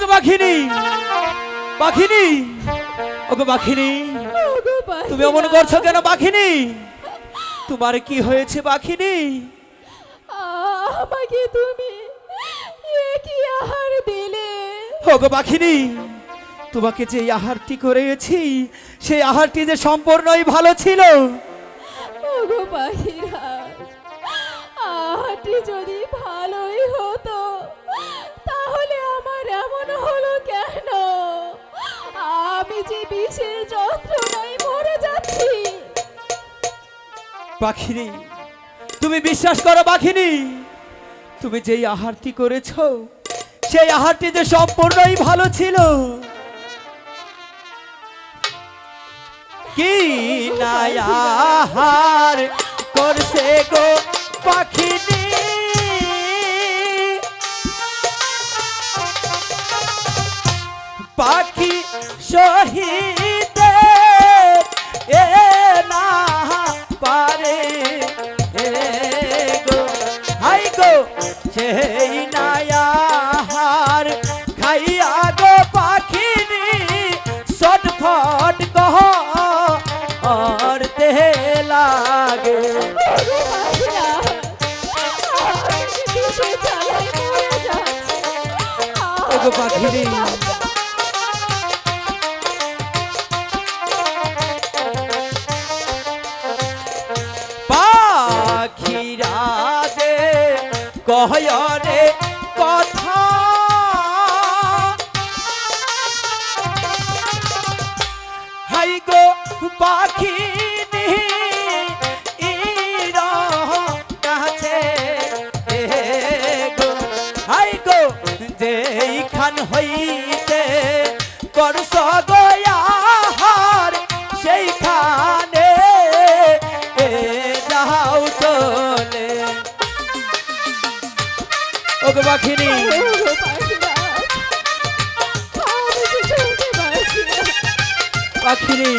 ওগো বাঘিনী বাঘিনী ওগো পাখিরা, তুমি অমন করছ কেন বাঘিনী তোমার কি হয়েছে বাঘিনী আমাকে তুমি কি আহার দিলে। ওগো বাঘিনী তোমাকে যে আহারটি করেছি সেই আহারটি যে সম্পূর্ণই ভালো ছিল। ওগো পাখিরা আহারটি যদি যে তুমি বিশ্বাস করো পাখিনী, তুমি যেই আহারটি করেছ, সেই আহারটি যে সম্পূর্ণই ভালো ছিল। কি নাই আহার করছে গো পাখিনী? পাখি শহীদে এ না পারে। গো, হাই গো, সেই নায়ার খাইয়া গো পাখিনি, ছটফট কহ আর কহরে কথা। হাই গো পাখি হইতে করস গয়াহার ওগো পাখিনি ওগো পাখিরা। আমি যে চলতে পারছি না পাখিনি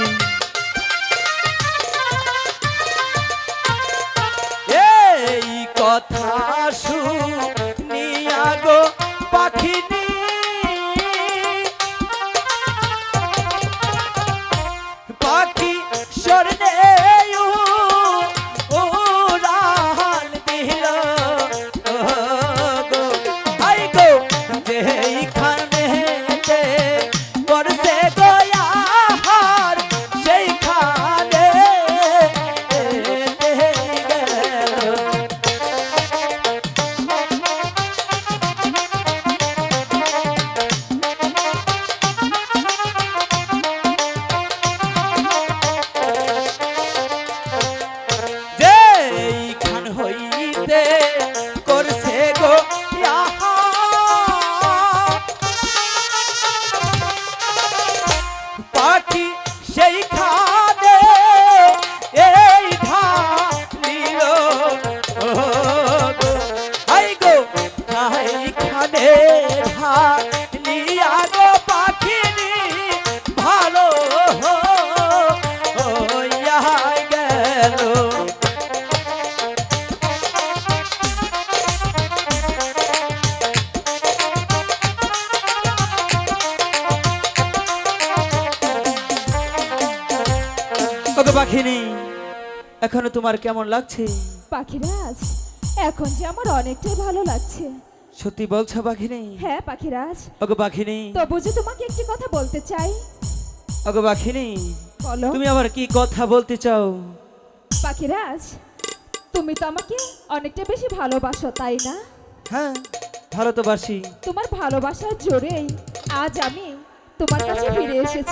পাখিনি। এখনও তোমার কেমন লাগছে? পাখিরাজ এখন যে আমার অনেকটাই ভালো লাগছে। সত্যি বলছো পাখিনি? হ্যাঁ পাখিরাজ। পাখিনি। তবু যে তোমাকে একটি কথা বলতে চাই। পাখিনি বলো। তুমি আবার কি কথা বলতে চাও? পাখিরাজ তুমি তো আমাকে অনেকটা বেশি ভালোবাসো তাই না? হ্যাঁ ভালো তো বাসি তোমার ভালোবাসার জোরেই আজ আমি তোমার কাছে ফিরে এসেছি।